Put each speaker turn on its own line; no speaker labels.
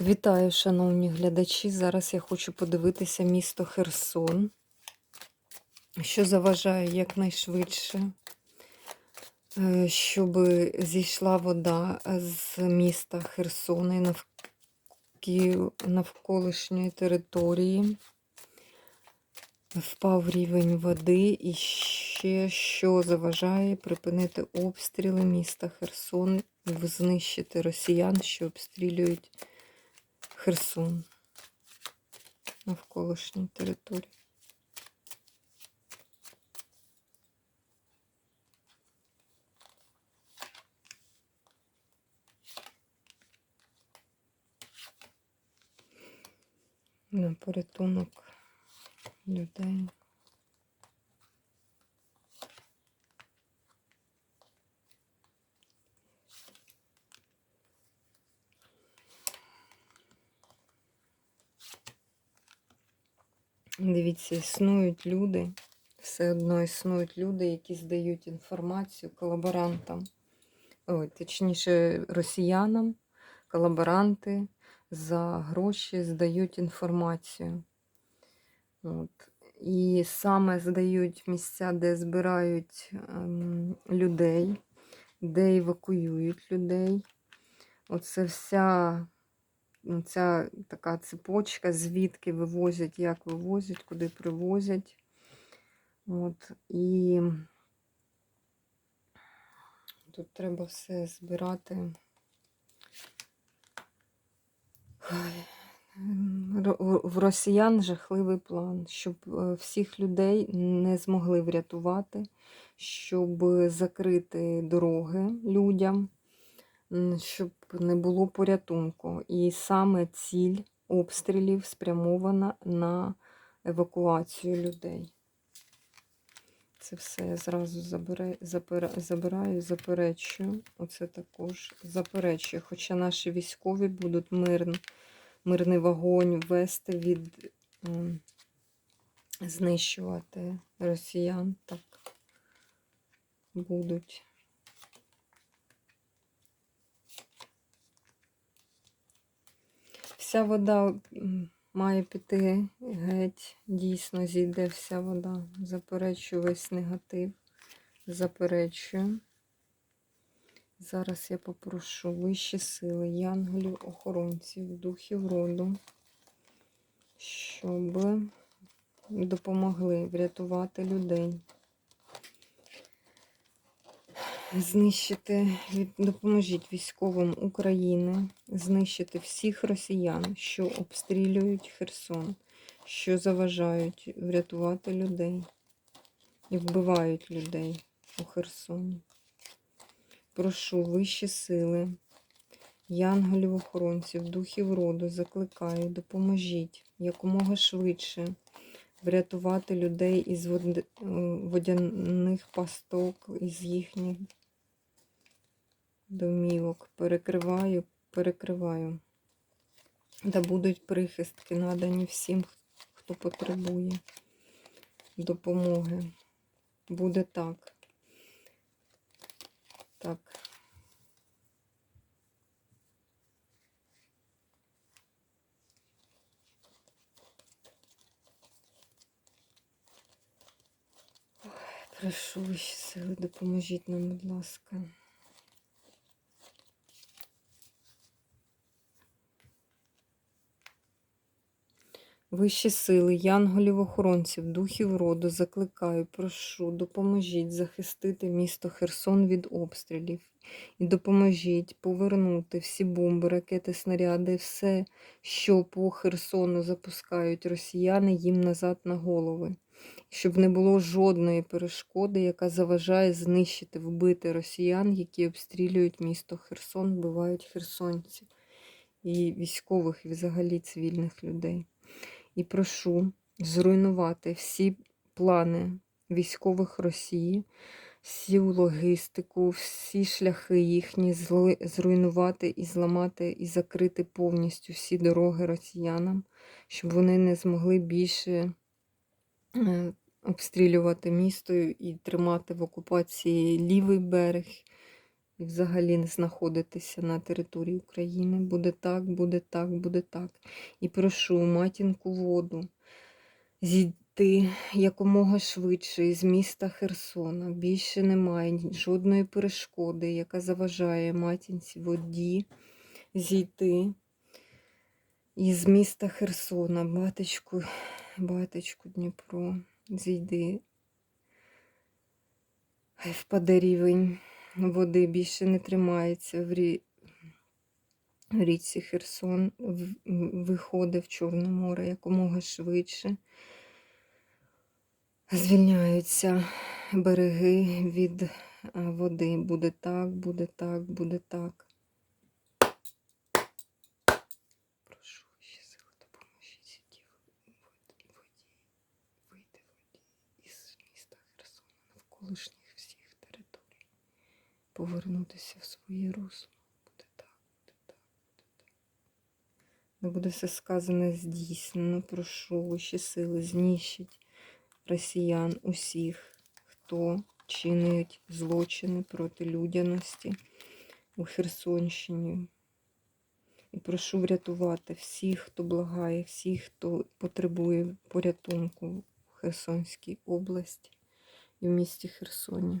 Вітаю, шановні глядачі. Зараз я хочу подивитися місто Херсон, що заважає якнайшвидше, е, щоб зійшла вода з міста Херсона і навколишньої території. Впав рівень води і ще що заважає припинити обстріли міста Херсон знищити росіян, що обстрілюють Херсон навколишній території. На порятунок людей. Дивіться, існують люди, все одно існують люди, які здають інформацію колаборантам, ой, точніше, росіянам, колаборанти за гроші здають інформацію. От. І саме здають місця, де збирають ем, людей, де евакуюють людей. Оце вся ця така цепочка, звідки вивозять, як вивозять, куди привозять. От, І тут треба все збирати. В росіян жахливий план, щоб е, всіх людей не змогли врятувати, щоб закрити дороги людям, щоб не було порятунку. І саме ціль обстрілів спрямована на евакуацію людей. Це все я зразу забере, забира, забираю, заперечую. Оце також заперечую. Хоча наші військові будуть мирно, мирний вогонь вести від знищувати росіян, так будуть. Вся вода має піти геть, дійсно зійде вся вода. Заперечую весь негатив. Заперечую. Зараз я попрошу вищі сили, янголів, охоронців, духів роду, щоб допомогли врятувати людей. Знищити, допоможіть військовим України знищити всіх росіян, що обстрілюють Херсон, що заважають врятувати людей і вбивають людей у Херсоні. Прошу вищі сили, янголів охоронців, духів роду, закликаю, допоможіть якомога швидше врятувати людей із е, водяних пасток, із їхніх домівок. Перекриваю, перекриваю. Да будуть прихистки надані всім, хто потребує допомоги. Буде так. Так. Прошу вищі сили, допоможіть нам, будь ласка. Вищі сили, янголів охоронців, духів роду, закликаю, прошу, допоможіть захистити місто Херсон від обстрілів. І допоможіть повернути всі бомби, ракети, снаряди, все, що по Херсону запускають росіяни, їм назад на голови. Щоб не було жодної перешкоди, яка заважає знищити, вбити росіян, які обстрілюють місто Херсон, вбивають херсонців і військових, і взагалі цивільних людей. І прошу зруйнувати всі плани військових Росії, всю логістику, всі шляхи їхні зруйнувати і зламати, і закрити повністю всі дороги росіянам, щоб вони не змогли більше е, обстрілювати місто і тримати в окупації лівий берег і взагалі не знаходитися на території України. Буде так, буде так, буде так. І прошу матінку воду зійти якомога швидше із міста Херсона. Більше немає жодної перешкоди, яка заважає матінці воді зійти із міста Херсона. Батечку, батечку Дніпро, зійди. Хай впаде рівень води, більше не тримається в, рі... річці Херсон, виходить в Чорне море якомога швидше. Звільняються береги від е, води. Буде так, буде так, буде так. Прошу, ще сили допоможіть воді, воді, вийти воді із міста Херсона, територій. Повернутися в своє русло. Буде так, буде так, буде так. Не буде все сказане здійснено. Прошу, вищі сили, знищить росіян усіх, хто чинить злочини проти людяності у Херсонщині. І прошу врятувати всіх, хто благає, всіх, хто потребує порятунку в Херсонській області і в місті Херсоні.